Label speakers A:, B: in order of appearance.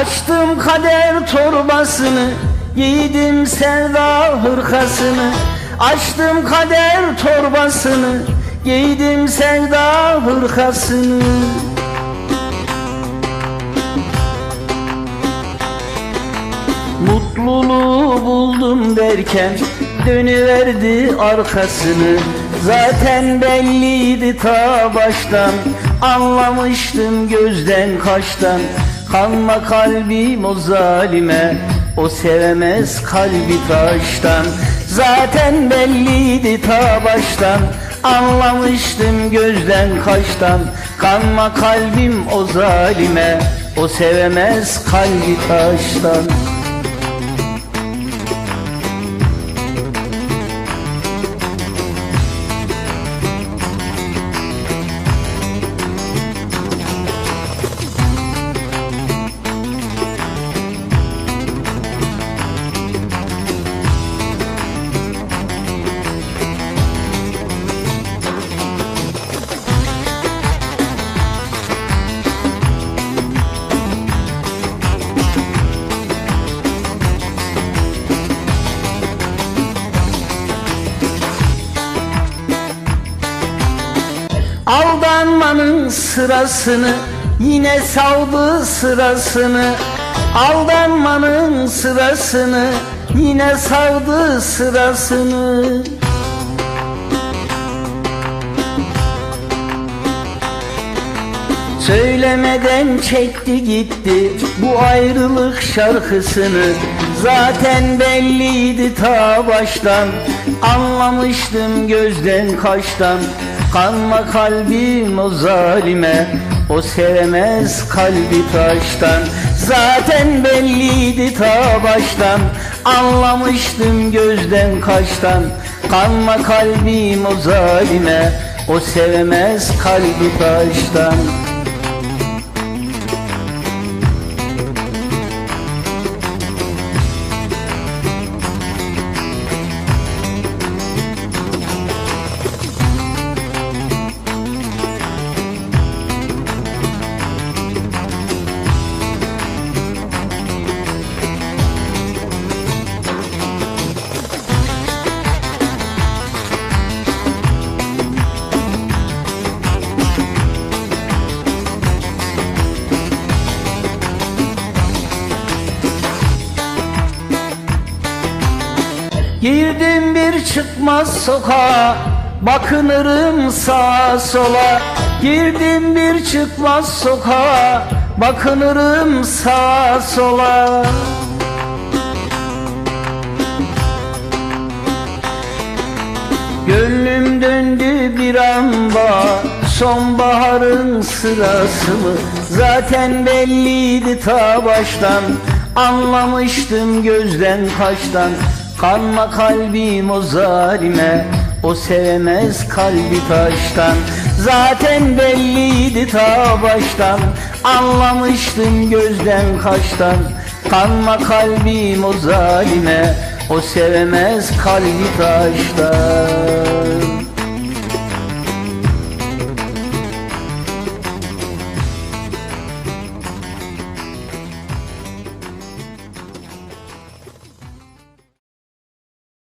A: Açtım kader torbasını Giydim sevda hırkasını. Açtım kader torbasını Giydim sevda hırkasını. Mutluluğu buldum derken Dönüverdi arkasını. Zaten belliydi ta baştan Anlamıştım gözden kaştan Kanma kalbim o zalime O sevemez kalbi taştan. Zaten belliydi ta baştan Anlamıştım gözden kaştan Kanma kalbim o zalime O sevemez kalbi taştan Aldanmanın sırasını yine saldı sırasını. Aldanmanın sırasını yine saldı sırasını Söylemeden çekti gitti bu ayrılık şarkısını. Zaten belliydi ta baştan Anlamıştım gözden kaştan Kanma kalbim o zalime O sevemez kalbi taştan. Zaten belliydi ta baştan Anlamıştım gözden kaştan Kanma kalbim o zalime O sevemez kalbi taştan Girdim bir çıkmaz sokağa Bakınırım sağa sola. Girdim bir çıkmaz sokağa Bakınırım sağa sola. Gönlüm döndü bir anda Sonbaharın sırası mı? Zaten belliydi ta baştan Anlamıştım gözden kaştan Kanma kalbim o zalime O sevemez kalbi taştan. Zaten belliydi ta baştan Anlamıştım gözden kaştan Kanma kalbim o zalime O sevemez kalbi taştan